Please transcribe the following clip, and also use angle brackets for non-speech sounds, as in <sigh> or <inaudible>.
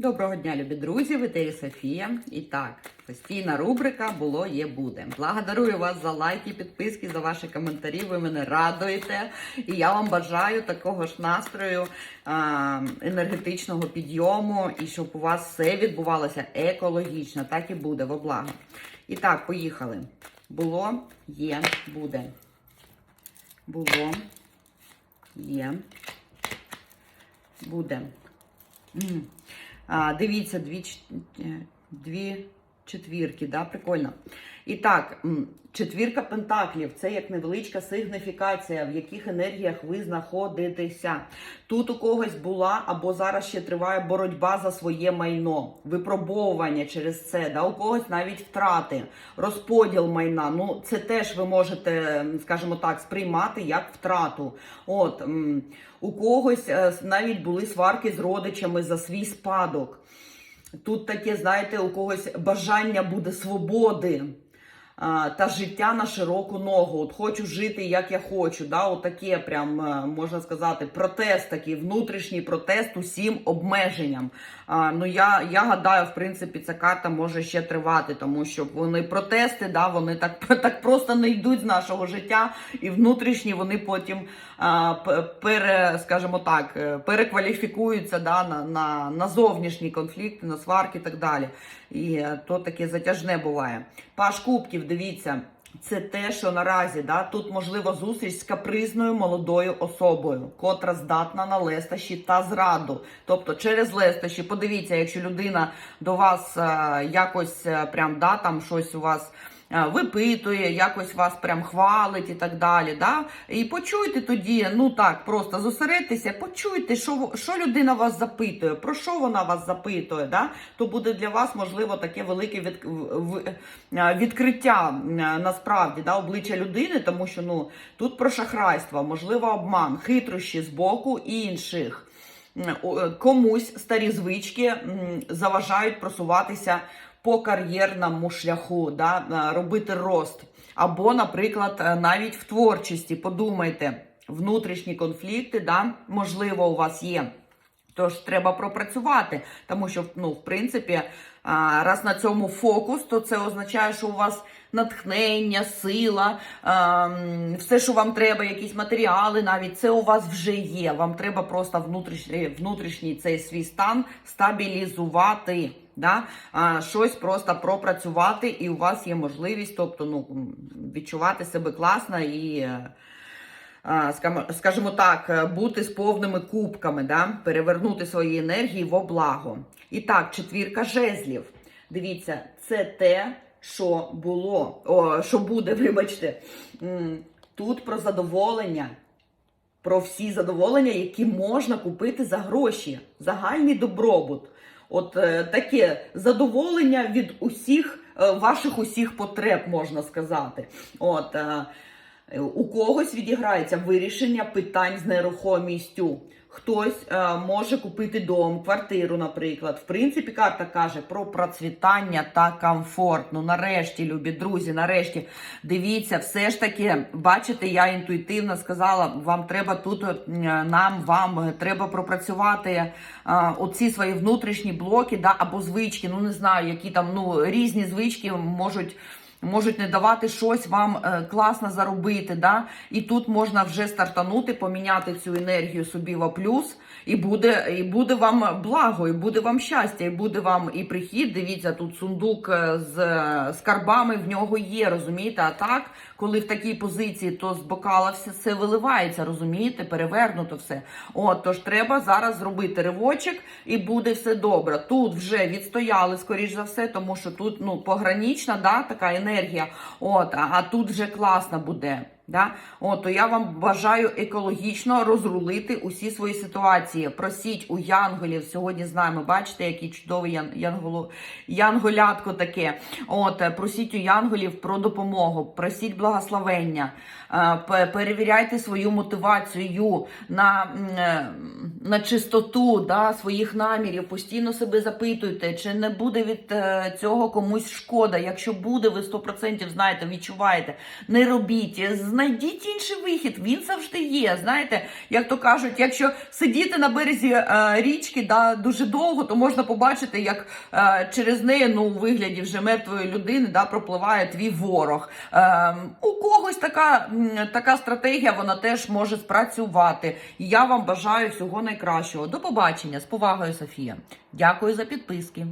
Доброго дня, любі друзі! В етері Софія. І так, постійна рубрика було, є, буде. Благодарую вас за лайки, підписки, за ваші коментарі. Ви мене радуєте. І я вам бажаю такого ж настрою енергетичного підйому, і щоб у вас все відбувалося екологічно. Так і буде, во благо. І так, поїхали. Було, є, буде. Було, є, буде. А, дивіться, дві, е, дві четвірки, да, прикольно. І так, четвірка пентаклів це як невеличка сигніфікація, в яких енергіях ви знаходитеся. Тут у когось була або зараз ще триває боротьба за своє майно, випробовування через це, да, у когось навіть втрати, розподіл майна. Ну, це теж ви можете, скажімо так, сприймати як втрату. От у когось е, навіть були сварки з родичами за свій спадок. Тут таке, знаєте, у когось бажання буде свободи та життя на широку ногу. От хочу жити, як я хочу. Да? От таке, прям е, можна сказати, протест, такий внутрішній протест усім обмеженням. А, ну я, я гадаю, в принципі, ця карта може ще тривати, тому що вони протести, да, вони так, <laughs> так просто не йдуть з нашого життя, і внутрішні вони потім а, пере, скажімо так, е, перекваліфікуються да, на, на, на зовнішні конфлікти, на сварки і так далі. І е, то таке затяжне буває. Паш Кубків, дивіться. Це те, що наразі да, тут можливо зустріч з капризною молодою особою, котра здатна на лестощі та зраду. Тобто через лестощі, подивіться, якщо людина до вас е, якось е, прям да, там щось у вас випитує, якось вас прям хвалить і так далі. Да? І почуйте тоді, ну так, просто зосередьтеся, почуйте, що, що людина вас запитує, про що вона вас запитує. Да? То буде для вас, можливо, таке велике від, е, відкриття е, насправді да, обличчя людини, тому що ну, тут про шахрайство, можливо, обман, хитрощі з боку інших. Е, Комусь старі звички заважають просуватися по кар'єрному шляху, да, е, робити рост. Або, наприклад, е, навіть в творчості. Подумайте, внутрішні конфлікти, да, можливо, у вас є. Тож треба пропрацювати, тому що, ну, в принципі, раз на цьому фокус, то це означає, що у вас натхнення, сила, все, що вам треба, якісь матеріали, навіть це у вас вже є. Вам треба просто внутрішній, внутрішній цей свій стан стабілізувати. Да? Щось просто пропрацювати, і у вас є можливість, тобто, ну, відчувати себе класно і. скажімо так, бути з повними кубками, да? перевернути свої енергії во благо. І так, четвірка жезлів. Дивіться, це те, що було, о, що буде, <laughs> вибачте. Тут про задоволення, про всі задоволення, які можна купити за гроші, загальний добробут. От е, таке задоволення від усіх е, ваших усіх потреб, можна сказати. От, е, у когось відіграється вирішення питань з нерухомістю. Хтось е, може купити дом, квартиру, наприклад. В принципі, карта каже про процвітання та комфорт. Ну, нарешті, любі друзі, нарешті дивіться, все ж таки, бачите, я інтуїтивно сказала, вам треба тут, е, нам, вам е, треба пропрацювати е, оці свої внутрішні блоки, да, або звички. Ну не знаю, які там ну різні звички можуть можуть не давати щось вам е, класно заробити. Да? І тут можна вже стартанути, поміняти цю енергію собі в плюс, і буде, і буде вам благо, і буде вам щастя, і буде вам і прихід. Дивіться, тут сундук е, з е, скарбами в нього є, розумієте? А так, коли в такій позиції, то з бокала все це виливається, розумієте? Перевернуто все. От, тож треба зараз зробити ривочок, і буде все добре. Тут вже відстояли, скоріш за все, тому що тут ну, погранична да, така енергія. От, а, а тут вже класно буде. Да? От, то я вам бажаю екологічно розрулити усі свої ситуації. Просіть у янголів сьогодні з нами. Бачите, який чудовий ян, янголу, янголятко таке. От, е, просіть у янголів про допомогу, просіть благословення, е, перевіряйте свою мотивацію на, е, на чистоту да, своїх намірів. Постійно себе запитуйте, чи не буде від цього комусь шкода. Якщо буде, ви 100% знаєте, відчуваєте. Не робіть, знайдіть інший вихід. Він завжди є. Знаєте, як то кажуть, якщо сидіти на березі е, річки да, дуже довго, то можна побачити, як е, через неї, ну, у вигляді вже мертвої людини, да, пропливає твій ворог. Е, у когось така, така стратегія, вона теж може спрацювати. І я вам бажаю всього найкращого. До побачення з повагою, Софія. Дякую за підписки.